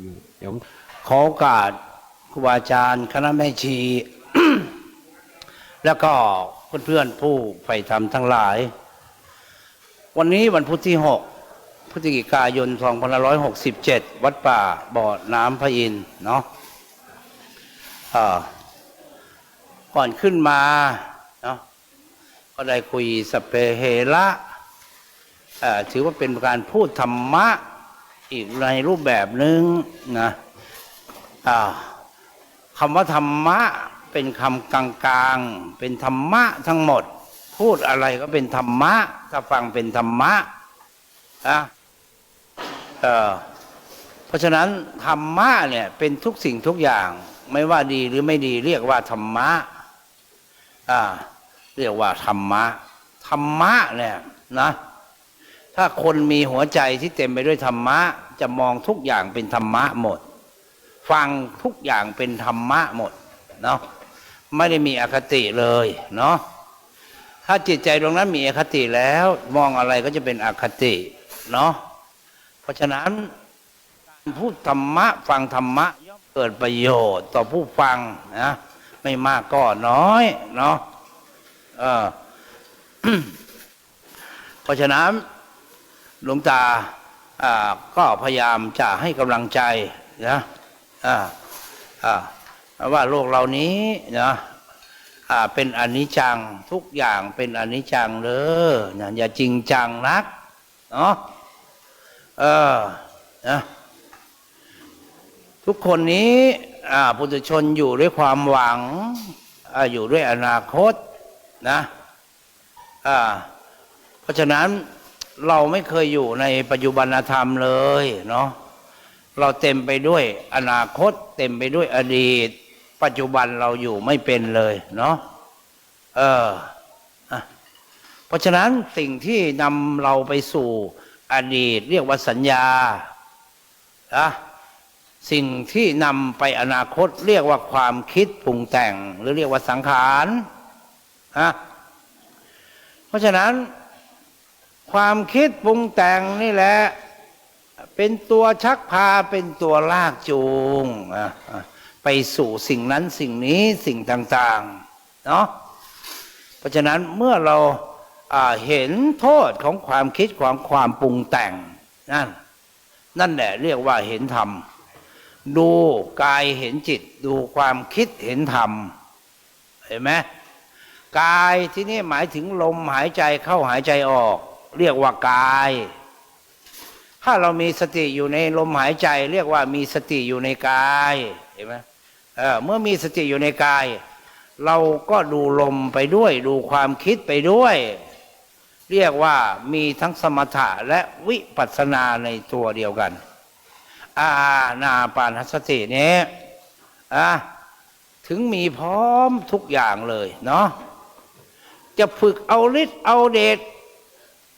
อยู่เดี๋ยวขอโอกาสครูบาอาจารย์คณะแม่ชี แล้วก็เพื่อนๆผู้ใฝ่ธรรมทั้งหลาย วันนี้วันพุธที่6พฤศจิกายน 2567 วัดป่าบ่อน้ำพระอินเนาะก่อนขึ้นมาเนาะก็ได้คุยสเปเฮระถือว่าเป็นการพูดธรรมะ อีกในรูปแบบหนึ่งนะคำว่าธรรมะเป็นคำกลางๆ เป็นธรรมะทั้งหมด พูดอะไรก็เป็นธรรมะ ถ้าฟังเป็นธรรมะนะเออเพราะฉะนั้นธรรมะเนี่ยเป็นทุกสิ่งทุกอย่าง ไม่ว่าดีหรือไม่ดีเรียกว่าธรรมะอ่าเรียกว่าธรรมะธรรมะเนี่ยนะ ถ้าคนมีหัวใจที่เต็มไปด้วยธรรมะ จะมองทุกอย่างเป็นธรรมะหมด ฟังทุกอย่างเป็นธรรมะหมดเนาะไม่ได้มีอคติเลยเนาะถ้าจิตใจตรงนั้นมีอคติแล้ว มองอะไรก็จะเป็นอคติเนาะเพราะฉะนั้นการพูดธรรมะ ฟังธรรมะย่อมเกิดประโยชน์ต่อผู้ฟังนะไม่มากก็น้อยเนาะเออเพราะฉะนั้น หลวงตาก็พยายามจะให้กำลังใจนะว่าโลกเหล่านี้นะเป็นอนิจจังทุกอย่างเป็นอนิจจังเลยนะอย่าจริงจังนักเนาะเออนะทุกคนนี้ปุถุชนอยู่ด้วยความหวังออยู่ด้วยอนาคตนะเพราะฉะนั้น เราไม่เคยอยู่ในปัจจุบันธรรมเลยเนาะเราเต็มไปด้วยอนาคต เต็มไปด้วยอดีต ปัจจุบันเราอยู่ไม่เป็นเลยเนาะเออเพราะฉะนั้นสิ่งที่นำเราไปสู่อดีต เรียกว่าสัญญาอะสิ่งที่นำไปอนาคต เรียกว่าความคิดปรุงแต่ง หรือเรียกว่าสังขารอะเพราะฉะนั้น ความคิดปรุงแต่งนี่แหละ เป็นตัวชักพาเป็นตัวลากจูง ไปสู่สิ่งนั้นสิ่งนี้สิ่งต่างๆเนาะเพราะฉะนั้นเมื่อเราอ่าเห็นโทษของความคิดของความปรุงแต่งนั่นนั่นแหละเรียกว่าเห็นธรรม ดูกายเห็นจิต ดูความคิดเห็นธรรม เห็นไหมกายที่นี่หมายถึงลมหายใจเข้าหายใจออก เรียกว่ากาย ถ้าเรามีสติอยู่ในลมหายใจ เรียกว่ามีสติอยู่ในกายเห็นไหมเออเมื่อมีสติอยู่ในกาย เราก็ดูลมไปด้วย ดูความคิดไปด้วย เรียกว่ามีทั้งสมถะและวิปัสสนาในตัวเดียวกัน อานาปานสตินี้อะถึงมีพร้อมทุกอย่างเลยเนาะจะฝึกเอาฤทธิ์เอาเดช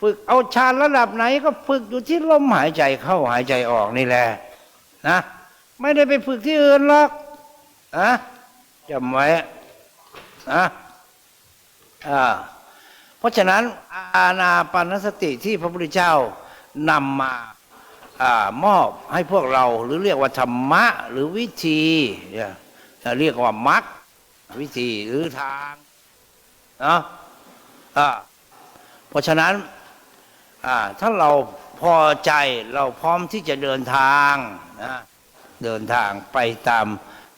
ฝึกเอาฌานระดับไหนก็ฝึกอยู่ที่ลมหายใจเข้าหายใจออกนี่แหละนะไม่ได้ไปฝึกที่อื่นหรอกนะจำไว้นะอ่าเพราะฉะนั้นอาณาปานสติที่พระพุทธเจ้านำมาอามอบให้พวกเราหรือเรียกว่าธรรมะ หรือวิธีเนี่ยเรียกว่ามัรควิธีหรือทางนะอ่าเพราะฉะนั้น ถ้าเราพอใจเราพร้อมที่จะเดินทางนะเดินทางไปตาม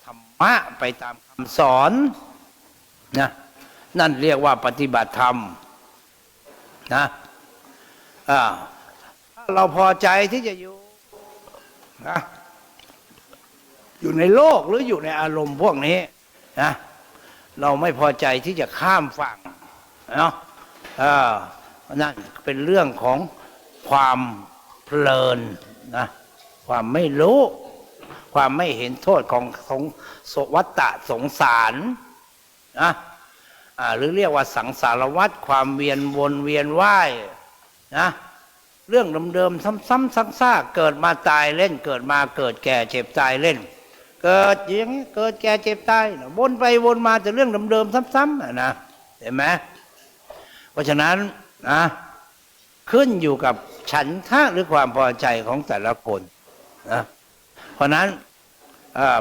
ธรรมะไปตามคำสอนนะนั่นเรียกว่าปฏิบัติธรรมนะถ้าเราพอใจที่จะอยู่นะอยู่ในโลกหรืออยู่ในอารมณ์พวกนี้นะเราไม่พอใจที่จะข้ามฝั่งเนาะ นั่นเป็นเรื่องของความเพลินนะความไม่รู้ ความไม่เห็นโทษของของสวัตตะสงสารนะหรือเรียกว่าสังสารวัฏความเวียนวนเวียนว่ายนะเรื่องเดิมๆซ้ำๆซักๆเกิดมาตายเล่นเกิดมาเกิดแก่เจ็บตายเล่น เกิดอย่างนี้เกิดแก่เจ็บตายวนไปวนมาแต่เรื่องเดิมๆซ้ำๆนะเห็นไหมเพราะฉะนั้น นะขึ้นอยู่กับฉันทะหรือความพอใจของแต่ละคนนะเพราะนั้น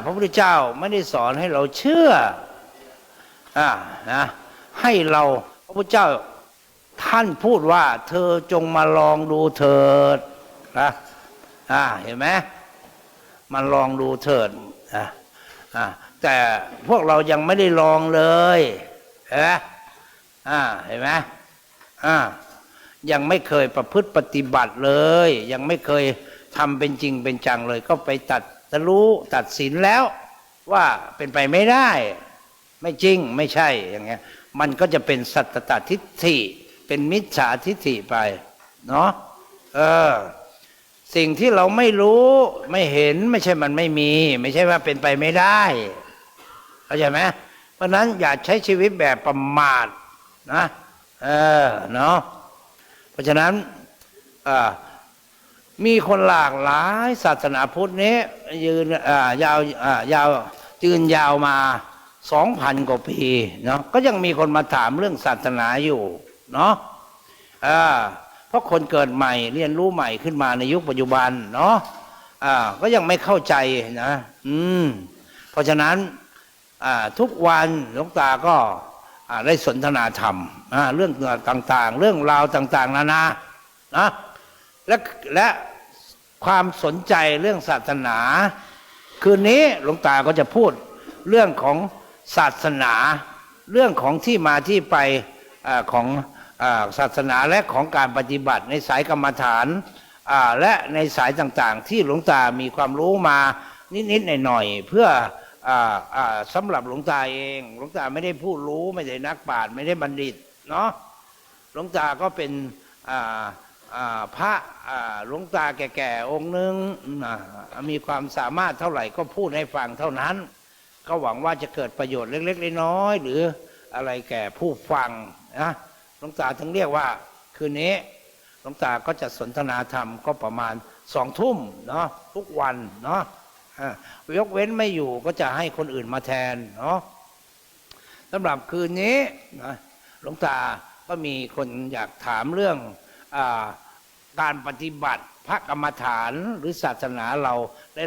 พระพุทธเจ้าไม่ได้สอนให้เราเชื่ออนะให้เราพระพุทธเจ้าท่านพูดว่า เธอจงมาลองดูเถิดนะอ่าเห็นไหมมาลองดูเถิดอ่าอ่าแต่พวกเรายังไม่ได้ลองเลยเห็นไหมอ่าเห็นไหม อ่ายังไม่เคยประพฤติปฏิบัติเลย ยังไม่เคยทำเป็นจริงเป็นจังเลย ก็ไปตัดสรู้ตัดสินแล้ว ว่าเป็นไปไม่ได้ ไม่จริงไม่ใช่อย่างเงี้ย มันก็จะเป็นสัตตตทิฏฐิ เป็นมิจฉาทิฏฐิไปเนาะเออสิ่งที่เราไม่รู้ไม่เห็นไม่ใช่มันไม่มี ไม่ใช่ว่าเป็นไปไม่ได้เข้าใจไหมเพราะนั้นอย่าใช้ชีวิตแบบประมาทนะ เออเนาะเพราะฉะนั้นมีคนหลากหลายศาสนาพุทธนี้ยืนยาวยาวยืนยาวมาสองพันกว่าปีเนาะก็ยังมีคนมาถามเรื่องศาสนาอยู่เนาะเพราะคนเกิดใหม่เรียนรู้ใหม่ขึ้นมาในยุคปัจจุบันเนาะอ่าก็ยังไม่เข้าใจนะ อืม เพราะฉะนั้นอ่าทุกวันหลวงตาก็ ได้สนทนาธรรมเรื่องต่างๆ เรื่องราวต่าง ๆ นานานะและและความสนใจเรื่องศาสนา คืนนี้หลวงตาก็จะพูดเรื่องของศาสนา เรื่องของที่มาที่ไปอของอศาสนาและของการปฏิบัติในสายกรรมฐานและในสายต่างๆ ที่หลวงตามีความรู้มานิดๆหน่อยๆเพื่อ สำหรับหลวงตาเอง หลวงตาไม่ได้พูดรู้ไม่ได้นักปราชญ์ไม่ได้บัณฑิตเนาะหลวงตาก็เป็นพระหลวงตาแก่ๆองค์หนึ่งมีความสามารถเท่าไหร่ก็พูดให้ฟังเท่านั้น ก็หวังว่าจะเกิดประโยชน์เล็กๆน้อยๆหรืออะไรแก่ผู้ฟังนะหลวงตาถึงเรียกว่าคืนนี้หลวงตาก็จะสนทนาธรรมก็ประมาณสองทุ่มเนาะทุกวันเนาะ ยกเว้นไม่อยู่ก็จะให้คนอื่นมาแทนเนาะสำหรับคืนนี้นะหลวงตาก็มีคนอยากถามเรื่องอการปฏิบัติพระกรรมฐานหรือศาสนาเรา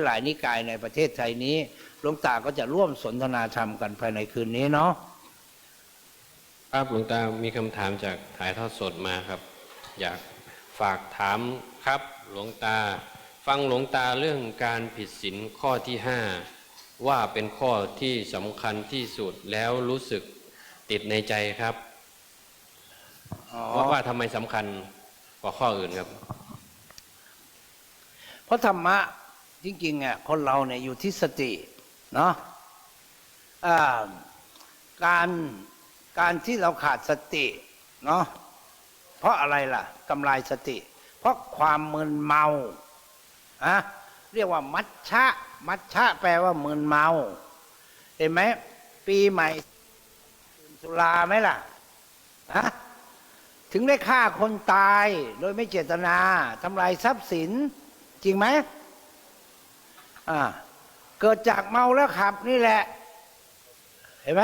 หลายๆนิกายในประเทศไทยนี้หลวงตาก็จะร่วมสนทนาธรรมกันภายในคืนนี้เนาะครับหลวงตามีคำถามจากถ่ายทอดสดมาครับ อยากฝากถามครับหลวงตา ฟังหลวงตาเรื่องการผิดศีลข้อที่ห้าว่าเป็นข้อที่สำคัญที่สุดแล้วรู้สึกติดในใจครับว่าว่าทำไมสำคัญกว่าข้ออื่นครับ เพราะธรรมะจริงๆอะคนเราเนี่ยอยู่ที่สติเนาะอ่าการการที่เราขาดสติเนาะเพราะอะไรล่ะกำลายสติ เพราะความมึนเมา อะเรียกว่ามัชชะ มัชชะแปลว่ามึนเมา เห็นไหมปีใหม่สุราไหมล่ะฮะถึงได้ฆ่าคนตายโดยไม่เจตนาทำลายทรัพย์สิน จริงไหมอ่าเกิดจากเมาแล้วขับนี่แหละ เห็นไหม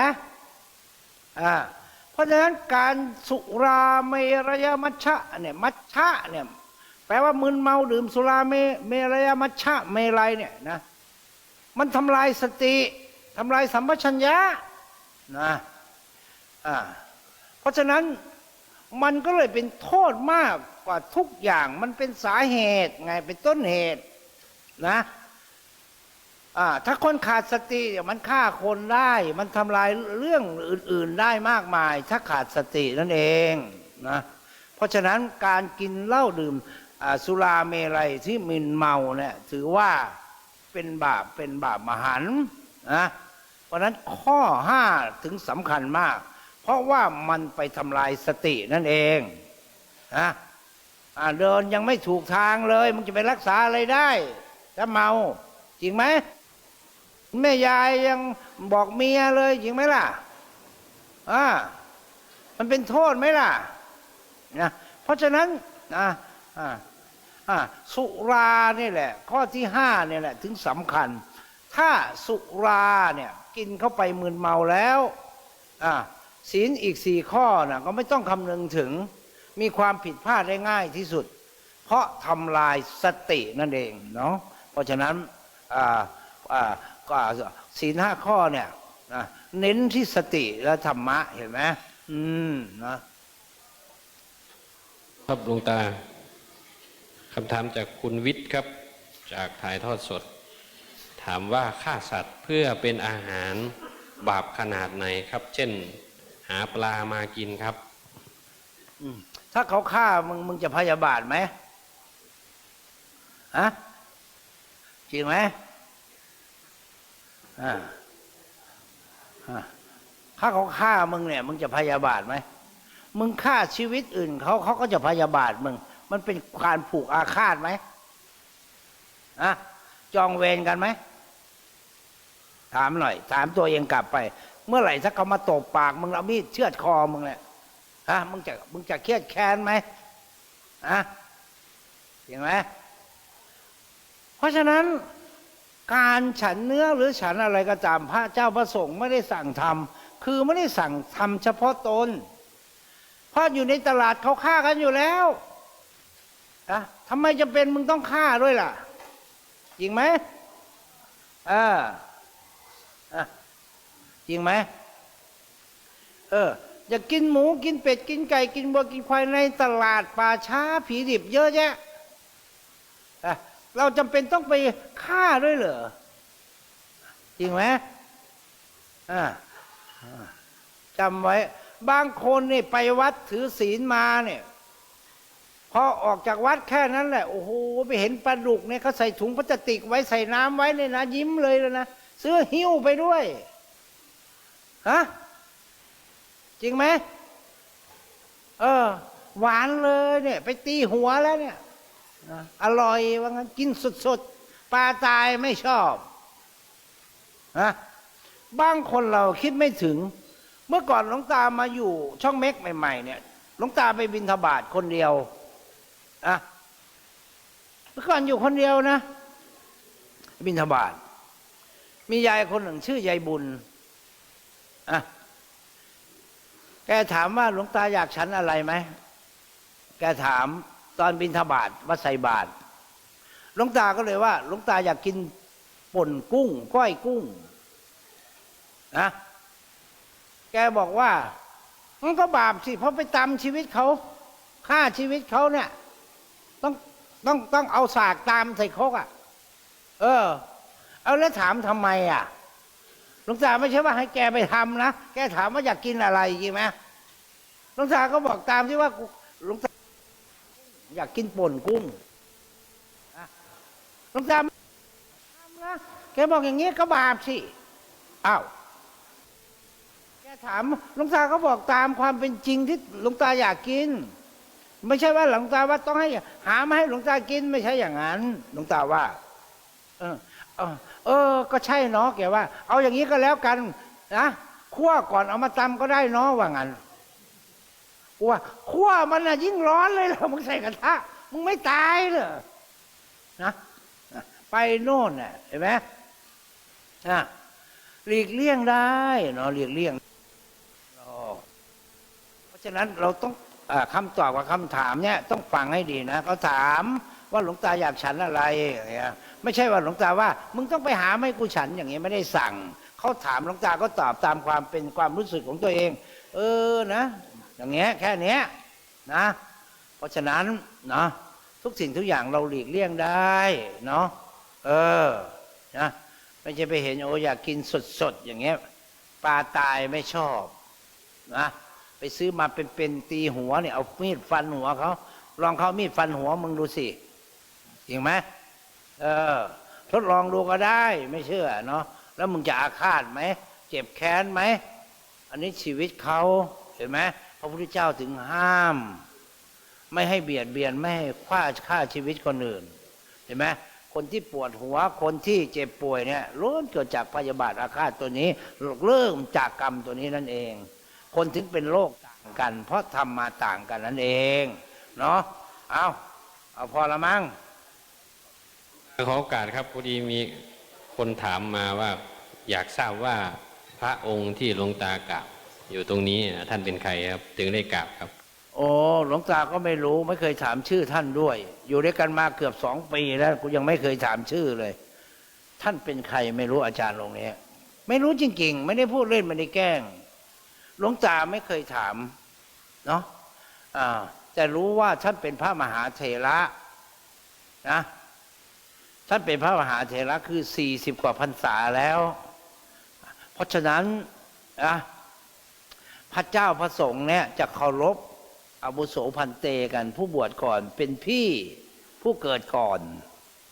อ่าเพราะฉะนั้นการสุราเมรยมัชชะเนี่ยมัชชะเนี่ย ลว่ามึนเมาดื่มสุราเมเมรยมัชชะเมลัยเนี่ยนะ มันทำลายสติทำลายสัมปชัญญะนะอ่าเพราะฉะนั้นมันก็เลยเป็นโทษมากกว่าทุกอย่างมันเป็นสาเหตุไงเป็นต้นเหตุนะอ่าถ้าคนขาดสติเดี๋ยมันฆ่าคนได้ มันทำลายเรื่องอื่น ๆได้มากมาย ถ้าขาดสตินั่นเองนะเพราะฉะนั้นการกินเหล้าดื่ม สุราเมลัยที่มึนเมาเนี่ยถือว่าเป็นบาปเป็นบาปมหันนะเพราะนั้นข้อห้าถึงสำคัญมาก เพราะว่ามันไปทำลายสตินั่นเองนะเดินยังไม่ถูกทางเลย มันจะไปรักษาอะไรได้ ถ้าเมา จริงไหมแม่ยายยังบอกเมียเลย จริงไหมล่ะอ่ามันเป็นโทษไหมล่ะนะเพราะฉะนั้นอ่าอ่าอ่า สุรานี่แหละ ข้อที่ห้าเนี่ยแหละถึงสำคัญ ถ้าสุราเนี่ยกินเข้าไปมึนเมาแล้วศีลอีกสี่ข้อนะก็ไม่ต้องคำนึงถึงมีความผิดพลาดได้ง่ายที่สุด เพราะทำลายสตินั่นเองเนาะเพราะฉะนั้นศีลห้าข้อเนี่ยเน้นที่สติและธรรมะเห็นไหมอืมนะครับหลวงตา คำถามจากคุณวิทย์ครับจากถ่ายทอดสด ถามว่าฆ่าสัตว์เพื่อเป็นอาหารบาปขนาดไหนครับ เช่น หาปลามากินครับถ้าเขาฆ่ามึงมึงจะพยาบาทไหมฮะจริงไหมอ่าถ้าเขาฆ่ามึงเนี่ย มึงจะพยาบาทไหมมึงฆ่าชีวิตอื่นเขาเขาก็จะพยาบาทมึง มันเป็นการผูกอาฆาตไหมอะจองเวรกันไหม ถามหน่อย ถามตัวเองกลับไป เมื่อไหร่ถ้าเขามาตบปาก มึงเอามีดเชือดคอมึงเนี่ยฮะมึงจะมึงจะเครียดแค้นไหมอะเห็นไหมเพราะฉะนั้นการฉันเนื้อหรือฉันอะไรก็ตามพระเจ้าพระสงฆ์ไม่ได้สั่งทำคือไม่ได้สั่งทำเฉพาะตน เพราะอยู่ในตลาดเขาฆ่ากันอยู่แล้ว อะทำไมจะเป็นมึงต้องฆ่าด้วยล่ะ จริงไหมเอออะจริงไหมเอออยากกินหมูกินเป็ดกินไก่กินวัวกินควายในตลาดป่าช้าผีดิบเยอะแยะอะเราจำเป็นต้องไปฆ่าด้วยเหรอจริงไหมอ่าจำไว้ บางคนนี่ไปวัดถือศีลมาเนี่ย พอออกจากวัดแค่นั้นแหละโอ้โหไปเห็นปลาดุกเนี่ยเขาใส่ถุงพลาสติกไว้ใส่น้ำไว้เนี่ยนะยิ้มเลยแล้วนะซื้อหิ้วไปด้วยฮะจริงไหมเออ หวานเลยเนี่ย ไปตีหัวแล้วเนี่ยอร่อยว่างั้นกินสดๆปลาตายไม่ชอบนะบางคนเราคิดไม่ถึง เมื่อก่อนหลวงตามาอยู่ช่องเม็กใหม่ ๆ เนี่ยหลวงตาไปบินทบาทคนเดียว อะเมื่อก่อนอยู่คนเดียวนะ บินทบาทมียายคนหนึ่งชื่อยายบุญอะแกถามว่าหลวงตาอยากฉันอะไรไหม แกถามตอนบินทบาทว่าใส่บาทหลวงตาก็เลยว่าหลวงตาอยากกินป่นกุ้ง ก้อยกุ้งนะแกบอกว่ามันก็บาปสิ เพราะไปตามชีวิตเขาฆ่าชีวิตเขาเนี่ย ต้องต้องต้องเอาสากตามใส่คกอะ เออ เอาแล้วถามทำไมอะหลวงตาไม่ใช่ว่าให้แกไปทำนะ แกถามว่าอยากกินอะไรจริงไหมหลวงตาก็บอกตามที่ว่าหลวงตาอยากกินป่นกุ้งหลวงตาทำนะแกบอกอย่างนี้ก็บาปสิอ้าวแกถามหลวงตาก็บอกตามความเป็นจริงที่หลวงตาอยากกิน ไม่ใช่ว่าหลวงตาว่าต้องให้ หามาให้หลวงตากินไม่ใช่อย่างนั้น หลวงตาว่าเออเออเออ ก็ใช่เนาะแกว่า เอาอย่างนี้ก็แล้วกันนะคั่วก่อนเอามาตำก็ได้เนาะว่างั้นว่าคั่วมันน่ะยิ่งร้อนเลยล่ะมึงใส่กระทะมึงไม่ตายเหรอนะไปโน่นน่ะเห็นไหมนะหลีกเลี่ยงได้เนาะหลีกเลี่ยงเพราะฉะนั้นเราต้อง อาคำตอบกับคำถามเนี่ยต้องฟังให้ดีนะเขาถามว่าหลวงตาอยากฉันอะไรอย่างเงี้ยไม่ใช่ว่าหลวงตาว่า มึงต้องไปหาไม่กูฉันอย่างนี้ยไม่ได้สั่งเขาถามหลวงตาก็ตอบตามความเป็นความรู้สึกของตัวเอง เออนะ อย่างเงี้ยแค่เนี้ยนะ เพราะฉะนั้นเนาะทุกสิ่งทุกอย่างเราหลีกเลี่ยงได้เนาะเออนะไม่ใช่ไปเห็นโอ้อยากกินสดๆอย่างเงี้ยปลาตายไม่ชอบนะ ไปซื้อมาเป็นๆตีหัวเนี่ยเอามีดฟันหัวเขาลองเขามีดฟันหัวมึงดูสิจริงไหมเออ ทดลองดูก็ได้ไม่เชื่อเนาะแล้วมึงจะอาฆาตไหมเจ็บแค้นไหมอันนี้ชีวิตเขาเห็นไหมพระพุทธเจ้าถึงห้าม ไม่ให้เบียดเบียนไม่ให้ฆ่าฆ่าชีวิตคนอื่น เห็นไหมคนที่ปวดหัวคนที่เจ็บป่วยเนี่ยล้วนเกิดจากพยาบาทอาฆาตตัวนี้เริ่มจากกรรมตัวนี้นั่นเอง คนถึงเป็นโรคต่างกัน เพราะทำมาต่างกันนั่นเอง เนาะเอาเอาพอละมั้งขอโอกาสครับพอดีมีคนถามมาว่า อยากทราบว่าพระองค์ที่หลวงตากราบอยู่ตรงนี้ท่านเป็นใครครับ ถึงได้กราบครับ โอ้หลวงตาก็ไม่รู้ไม่เคยถามชื่อท่านด้วย อยู่ด้วยกันมาเกือบสองปีแล้วกูยังไม่เคยถามชื่อเลย ท่านเป็นใครไม่รู้อาจารย์ลงเนี้ยไม่รู้จริง ๆ ไม่ได้พูดเล่นไม่ได้แกล้ง หลวงตาไม่เคยถามเนาะอ่าแต่รู้ว่าท่านเป็นพระมหาเถระนะท่านเป็นพระมหาเถระคือสี่สิบกว่าพรรษาแล้ว เพราะฉะนั้นนะพระเจ้าพระสงฆ์เนี่ยจะเคารพอาบุโสพันเตกัน ผู้บวชก่อนเป็นพี่ผู้เกิดก่อน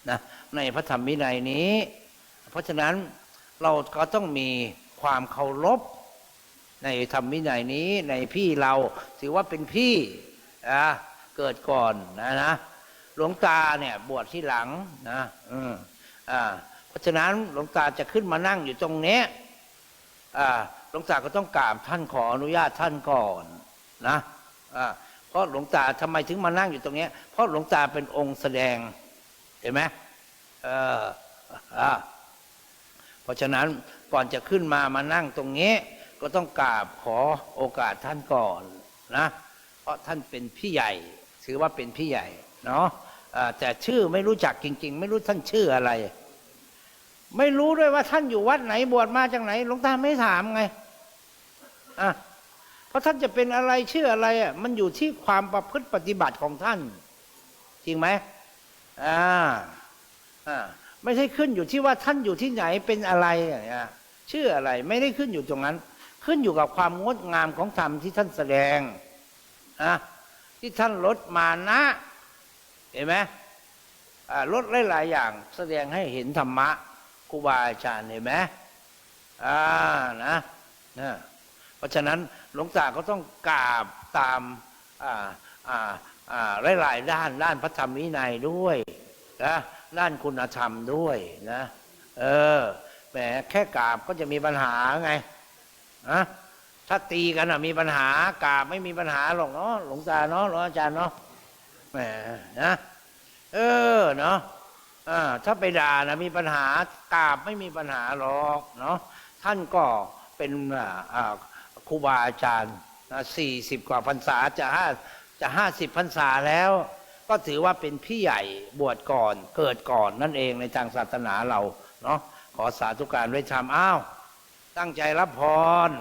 นะในพระธรรมวินัยนี้ เพราะฉะนั้นเราก็ต้องมีความเคารพ ในธรรมวินัยนี้ในพี่เราถือว่าเป็นพี่นะเกิดก่อนนะนะหลวงตาเนี่ยบวชที่หลังนะอืมอ่าเพราะฉะนั้นหลวงตาจะขึ้นมานั่งอยู่ตรงเนี้ยอ่าหลวงตาก็ต้องกราบท่านขออนุญาตท่านก่อนนะอ่าเพราะหลวงตาทำไมถึงมานั่งอยู่ตรงเนี้ยเพราะหลวงตาเป็นองค์แสดงเห็นไหมเอออ่าเพราะฉะนั้นก่อนจะขึ้นมามานั่งตรงนี้ ก็ต้องกราบขอโอกาสท่านก่อนนะ เพราะท่านเป็นพี่ใหญ่ ถือว่าเป็นพี่ใหญ่เนาะแต่ชื่อไม่รู้จักจริง ๆ ไม่รู้ท่านชื่ออะไร ไม่รู้ด้วยว่าท่านอยู่วัดไหนบวชมาจากไหนหลวงตาไม่ถามไงอะเพราะท่านจะเป็นอะไรชื่ออะไรอะมันอยู่ที่ความประพฤติปฏิบัติของท่าน จริงไหมอ่าอ่าไม่ใช่ขึ้นอยู่ที่ว่าท่านอยู่ที่ไหนเป็นอะไรอย่างเงี้ยชื่ออะไรไม่ได้ขึ้นอยู่ตรงนั้น ขึ้นอยู่กับความงดงามของธรรมที่ท่านแสดงนะที่ท่านลดมานะ เห็นไหมลดหลาย ๆ อย่างแสดงให้เห็นธรรมะครูบาอาจารย์เห็นไหมอ่านะนะ เพราะฉะนั้นหลวงตาก็ต้องกราบตามอ่าอ่าอ่าหลาย ๆ ด้านด้านพระธรรมวินัยด้วยนะด้านคุณธรรมด้วยนะ เออแหมแค่กราบก็จะมีปัญหาไง นะถ้าตีกันอะมีปัญหากาบไม่มีปัญหาหรอกเนาะหลวงตาเนาะหลวงอาจารย์เนาะแหมนะเออเนาะอ่าถ้าไปด่านะมีปัญหากาบไม่มีปัญหาหรอกเนาะท่านก็เป็นอ่าครูบาอาจารย์สี่สิบกว่าพรรษาจะห้าจะห้าสิบพรรษาแล้ว ก็ถือว่าเป็นพี่ใหญ่บวชก่อนเกิดก่อนนั่นเองในทางศาสนาเราเนาะขอสาธุการไว้ทำอ้าว ตั้งใจรับพร